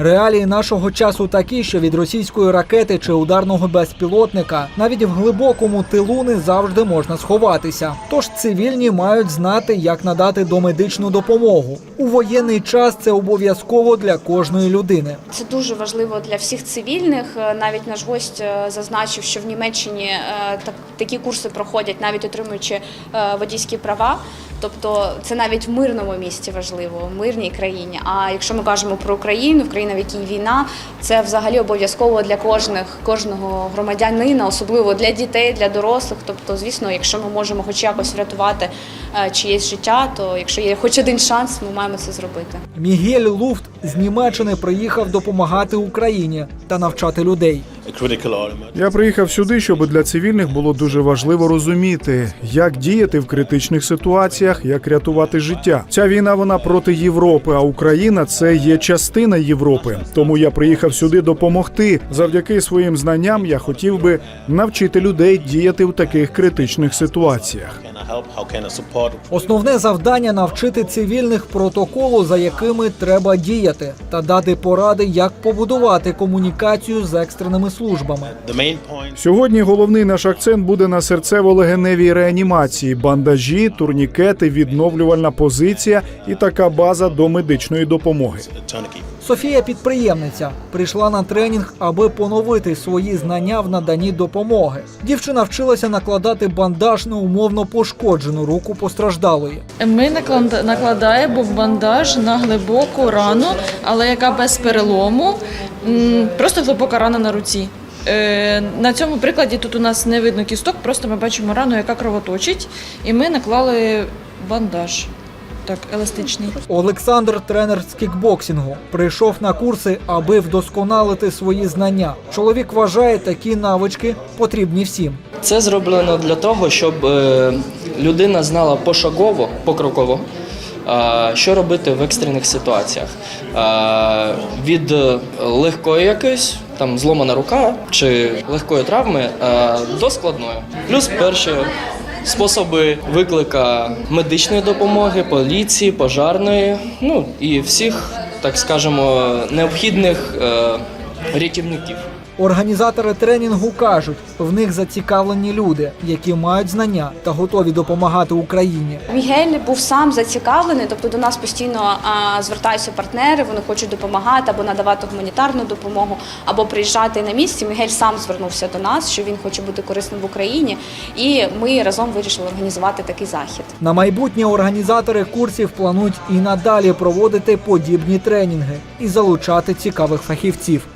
Реалії нашого часу такі, що від російської ракети чи ударного безпілотника навіть в глибокому тилу не завжди можна сховатися. Тож цивільні мають знати, як надати домедичну допомогу. У воєнний час це обов'язково для кожної людини. Це дуже важливо для всіх цивільних. Е, Навіть наш гость е, зазначив, що в Німеччині е, так, такі курси проходять, навіть отримуючи водійські права. Тобто це навіть в мирному місті важливо, в мирній країні. А якщо ми кажемо про Україну, в країні, в якій війна, це взагалі обов'язково для кожних, кожного громадянина, особливо для дітей, для дорослих. Тобто, звісно, якщо ми можемо хоч якось врятувати е, чиєсь життя, то якщо є хоч один шанс, ми маємо це зробити. Мігель Луфт з Німеччини приїхав допомагати Україні та навчати людей. Я приїхав сюди, щоб для цивільних було дуже важливо розуміти, як діяти в критичних ситуаціях, як рятувати життя. Ця війна вона проти Європи, а Україна це є частина Європи. Тому я приїхав сюди допомогти. Завдяки своїм знанням я хотів би навчити людей діяти в таких критичних ситуаціях. Основне завдання навчити цивільних протоколу, за якими треба діяти, та дати поради, як побудувати комунікацію з екстреними службами. Сьогодні головний наш акцент буде на серцево-легеневій реанімації, бандажі, турнікети, відновлювальна позиція і така база до медичної допомоги. Софія підприємниця прийшла на тренінг, аби поновити свої знання в наданні допомоги. Дівчина вчилася накладати бандаж на умовно пошкоджену руку постраждалої. Ми накладаємо бандаж на глибоку рану, але яка без перелому, просто глибока рана на руці. Е, На цьому прикладі тут у нас не видно кісток, просто ми бачимо рану, яка кровоточить, і ми наклали бандаж. Так, еластичний. Олександр, тренер з кікбоксингу, прийшов на курси, аби вдосконалити свої знання. Чоловік вважає, такі навички потрібні всім. Це зроблено для того, щоб е, людина знала пошагово, покроково, е, що робити в екстрених ситуаціях. Е, Від легкої якоїсь, там зломана рука чи легкої травми е, до складної. Плюс перші способи виклика медичної допомоги, поліції, пожарної, ну і всіх, так скажемо, необхідних е, рятівників. Організатори тренінгу кажуть, в них зацікавлені люди, які мають знання та готові допомагати Україні. Мігель був сам зацікавлений, тобто до нас постійно а, звертаються партнери, вони хочуть допомагати або надавати гуманітарну допомогу, або приїжджати на місці. Мігель сам звернувся до нас, що він хоче бути корисним в Україні, і ми разом вирішили організувати такий захід. На майбутнє організатори курсів планують і надалі проводити подібні тренінги і залучати цікавих фахівців.